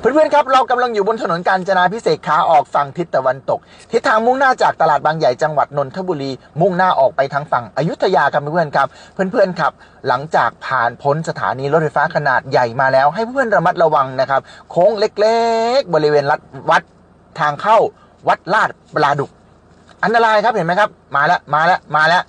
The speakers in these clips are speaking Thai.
เพื่อนๆครับเรากำลังอยู่บนถนนกาญจนาพิเศษขาออกฝั่งทิศตะวันตก ทิศทางมุ่งหน้าจากตลาดบางใหญ่จังหวัดนนทบุรี มุ่งหน้าออกไปทางฝั่งอยุธยาครับเพื่อนๆครับ เพื่อนๆครับ หลังจากผ่านพ้นสถานีรถไฟฟ้าขนาดใหญ่มาแล้ว ให้เพื่อนๆระมัดระวังนะครับ โค้งเล็กๆ บริเวณลัดวัดทางเข้า วัดลาดปลาดุก อันตรายครับเห็นไหมครับ มาแล้วมาแล้วมาแล้ว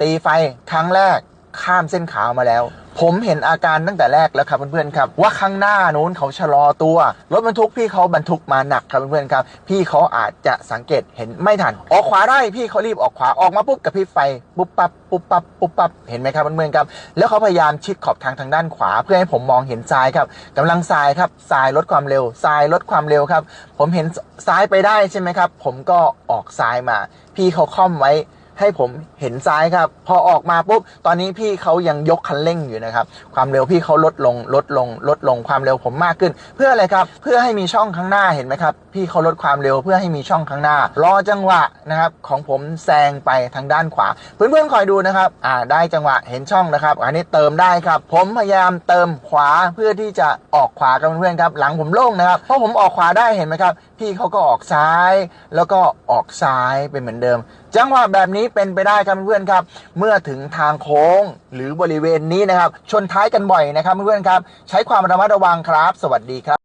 ตีไฟครั้งแรก ข้ามเส้นขาวมาแล้ว ผมเห็นอาการตั้งแต่แรกแล้วครับเพื่อนๆครับ ว่าข้างหน้านู้นเขาชะลอตัวรถบรรทุกพี่เขาบรรทุกมาหนักครับเพื่อนๆครับ พี่เขาอาจจะสังเกตเห็นไม่ทันออกขวาได้พี่เขารีบออกขวาออกมาปุ๊บกับพี่ไฟปุ๊บปั๊บปุ๊บปั๊บปุ๊บปั๊บเห็นไหมครับเพื่อนๆครับ แล้วเขาพยายามชิดขอบทางทางด้านขวา เพื่อให้ผมมองเห็นซ้ายครับกำลังซ้ายครับซ้ายลดความเร็วซ้ายลดความเร็วครับ ผมเห็นซ้ายไปได้ใช่ไหมครับ ผมก็ออกซ้ายมา พี่เขาค่อมไว้ ให้ผมเห็นซ้ายครับ พอออกมาปุ๊บตอนนี้พี่เขายังยกคันเร่งอยู่นะครับความเร็วพี่เขาลดลงลดลง ลดลงความเร็วผมมากขึ้น เพื่ออะไรครับเพื่อให้มีช่องข้างหน้าเห็นไหมครับ พี่เขาลดความเร็วเพื่อให้มีช่องข้างหน้ารอจังหวะนะครับของผมแซงไปทางด้านขวา เพื่อนๆคอยดูนะครับอ่าได้จังหวะเห็นช่องนะครับ อันนี้เติมได้ครับ ผมพยายามเติมขวาเพื่อที่จะออกขวากับเพื่อนๆครับ หลังผมโล่งนะครับเพราะผมออกขวาได้เห็นไหมครับ พี่เขาก็ออกซ้ายแล้วก็ออกซ้ายเป็นเหมือนเดิม จังหวะแบบนี้เป็นไปได้ครับเพื่อนครับ เมื่อถึงทางโค้งหรือบริเวณนี้นะครับ ชนท้ายกันบ่อยนะครับเพื่อนครับ ใช้ความระมัดระวังครับ สวัสดีครับ